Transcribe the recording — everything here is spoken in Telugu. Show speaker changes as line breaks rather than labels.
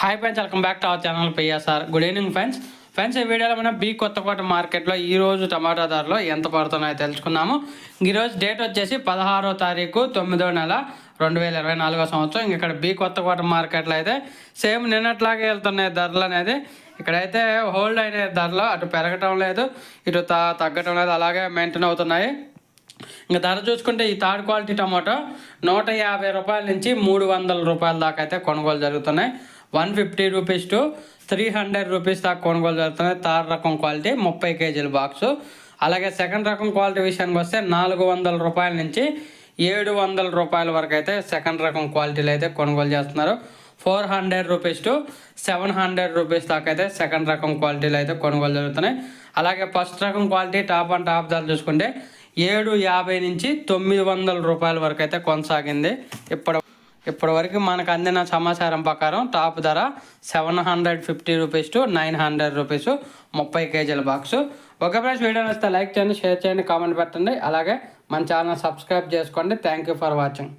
Hi friends welcome back to our channel PSR good evening friends friends ఈ వీడియోలో మనం బి కొత్తకోట మార్కెట్లో ఈరోజు టమాటా ధరలు ఎంత పడుతున్నాయో తెలుసుకుందాము. ఈరోజు డేట్ వచ్చేసి పదహారో తారీఖు తొమ్మిదో నెల రెండు వేల ఇరవై నాలుగో సంవత్సరం. ఇంక ఇక్కడ బి కొత్తకోట మార్కెట్లో అయితే సేమ్ నిన్నట్లాగే వెళ్తున్నాయి ధరలు అనేది. ఇక్కడైతే హోల్డ్ అయిన ధరలు అటు పెరగటం లేదు ఇటు త తగ్గటం లేదు అలాగే మెయింటైన్ అవుతున్నాయి. ఇంకా ధర చూసుకుంటే ఈ థర్డ్ క్వాలిటీ టమాటో నూట యాభై రూపాయల నుంచి మూడు వందల రూపాయల దాకా అయితే కొనుగోలు జరుగుతున్నాయి. One fifty rupees to three hundred rupees దాకా కొనుగోలు జరుగుతున్నాయి. థర్డ్ రకం క్వాలిటీ ముప్పై కేజీల బాక్సు. అలాగే సెకండ్ రకం క్వాలిటీ విషయానికి వస్తే నాలుగు వందల రూపాయల నుంచి ఏడు వందల రూపాయల వరకు అయితే సెకండ్ రకం క్వాలిటీలు అయితే కొనుగోలు చేస్తున్నారు. Four hundred rupees to seven hundred rupees దాకా అయితే సెకండ్ రకం క్వాలిటీలు అయితే కొనుగోలు జరుగుతున్నాయి. అలాగే ఫస్ట్ రకం క్వాలిటీ టాప్ అండ్ టాప్ ధర చూసుకుంటే ఏడు యాభై నుంచి తొమ్మిది వందల రూపాయల వరకు అయితే కొనసాగింది. ఇప్పటి ఇప్పటి వరకు మనకు అందిన సమాచారం ప్రకారం టాప్ ధర seven hundred fifty rupees to nine hundred rupees ముప్పై కేజీల బాక్స్. ఒక ప్రైస్ వీడియో నచ్చితే లైక్ చేయండి షేర్ చేయండి కామెంట్ పెట్టండి. అలాగే మన ఛానల్ సబ్స్క్రైబ్ చేసుకోండి. Thank you for watching